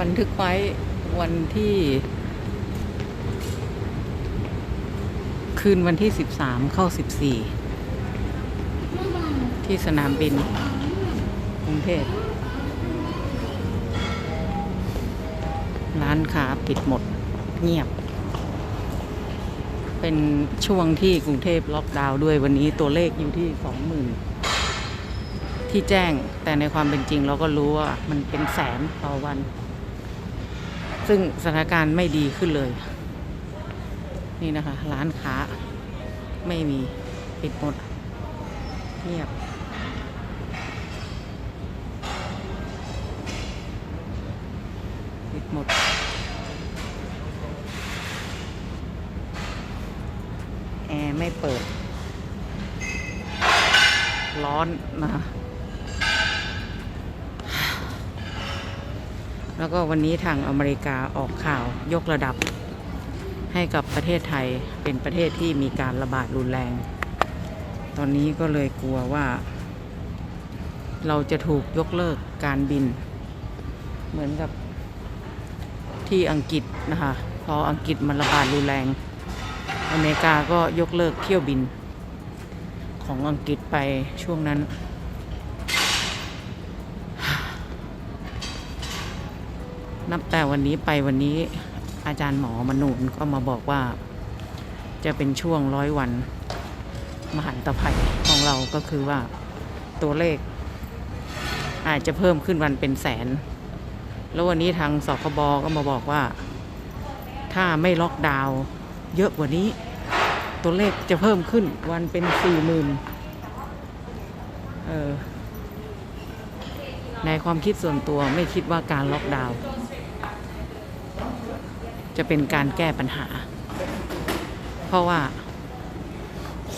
บันทึกไว้วันที่ คืนวันที่ 13 เข้า 14 ที่สนามบินกรุงเทพร้านค้าปิดหมดเงียบ เป็นช่วงที่กรุงเทพล็อกดาวน์ด้วยวันนี้ตัวเลขอยู่ที่ 20,000 ที่แจ้งแต่ในความเป็นจริงเราก็รู้ว่ามันเป็นแสนต่อวัน ซึ่งสถานการณ์ไม่ดีขึ้นเลย นี่นะคะ ร้านค้าไม่มีปิดหมดเงียบปิดหมดแอร์ไม่เปิด ร้อนนะคะ แล้วก็วันนี้ทางอเมริกาออกข่าวยกระดับ ให้กับประเทศไทยเป็นประเทศที่มีการระบาดรุนแรง ตอนนี้ก็เลยกลัวว่า เราจะถูกยกเลิกการบิน เหมือนกับที่อังกฤษนะคะ พออังกฤษมันระบาดรุนแรง อเมริกาก็ยกเลิกเที่ยวบินของอังกฤษไปช่วงนั้น นับแต่วันนี้ไปวันนี้อาจารย์หมอมนูนก็มาบอกว่า จะเป็นช่วงร้อยวัน มหันตภัยของเราก็คือว่าตัวเลข อาจจะเพิ่มขึ้นวันเป็นแสน แล้ววันนี้ทางสคบก็มาบอกว่า ถ้าไม่ล็อกดาวน์เยอะกว่านี้ ตัวเลขจะเพิ่มขึ้นวันเป็นสี่หมื่นในความคิดส่วนตัวไม่คิดว่าการล็อกดาวน์ จะเป็นการแก้ปัญหา เพราะว่า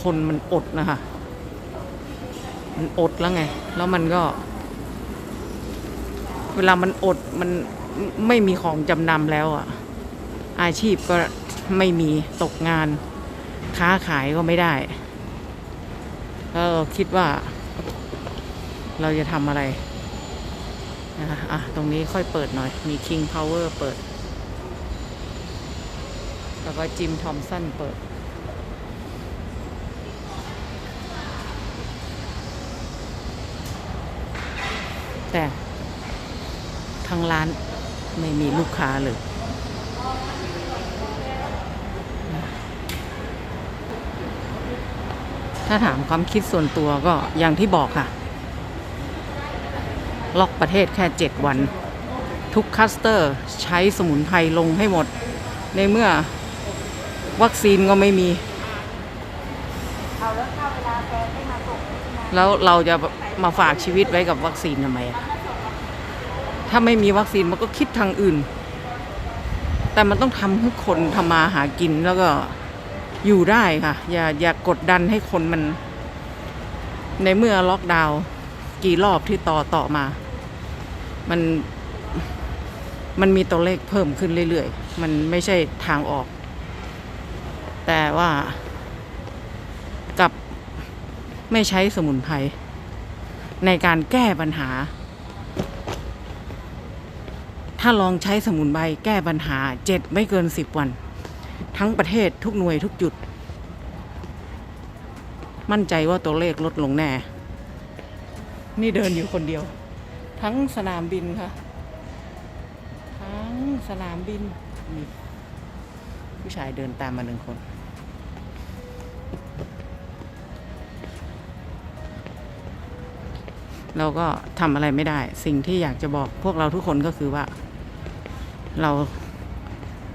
คนมันอดนะคะมันอดแล้วไง แล้วมันก็ เวลามันอดมันไม่มีของจำนำแล้วอะ อาชีพก็ไม่มีตกงาน ค้าขายก็ไม่ได้ก็คิดว่า เราจะทำอะไรนะคะอะ ตรงนี้ค่อยเปิดหน่อย มี King Power เปิด แล้วก็จิมทอมสันเปิด แต่ทางร้านไม่มีลูกค้าเลยถ้าถามความคิดส่วนตัวก็อย่างที่บอกค่ะ ล็อกประเทศแค่ 7 วัน ทุกคัสเตอร์ใช้สมุนไพรลงให้หมด ในเมื่อ วัคซีนก็ไม่มี แล้วเราจะมาฝากชีวิตไว้กับวัคซีนทำไมอะถ้าไม่มีวัคซีนมันก็คิดทางอื่น แต่มันต้องทำให้คนทำมาหากินแล้วก็อยู่ได้ค่ะ อย่าอย่ากดดันให้คนมัน ในเมื่อล็อกดาวน์กี่รอบที่ต่อต่อมา มันมันมีตัวเลขเพิ่มขึ้นเรื่อยๆ มันไม่ใช่ทางออก แต่ว่ากับไม่ใช้สมุนไพรในการแก้ปัญหา ถ้าลองใช้สมุนไพรแก้ปัญหาเจ็ดไม่เกินสิบวัน ทั้งประเทศทุกหน่วยทุกจุด มั่นใจว่าตัวเลขลดลงแน่ นี่เดินอยู่คนเดียว ทั้งสนามบินค่ะ ทั้งสนามบินผู้ชายเดินตามมาหนึ่งคน เราก็ทำอะไรไม่ได้ สิ่งที่อยากจะบอกพวกเราทุกคนก็คือว่า เรา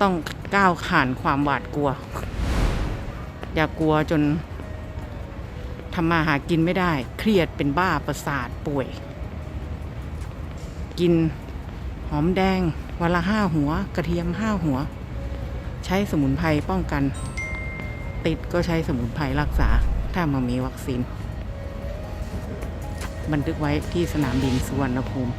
ต้องก้าวผ่านความหวาดกลัว อย่ากลัวจนทำมาหากินไม่ได้ เครียดเป็นบ้าประสาทป่วย กินหอมแดงวันละห้าหัว กระเทียมห้าหัว ใช้สมุนไพรป้องกัน ติดก็ใช้สมุนไพรรักษา ถ้ามามีวัคซีน บันทึกไว้ที่สนามบินสุวรรณภูมิ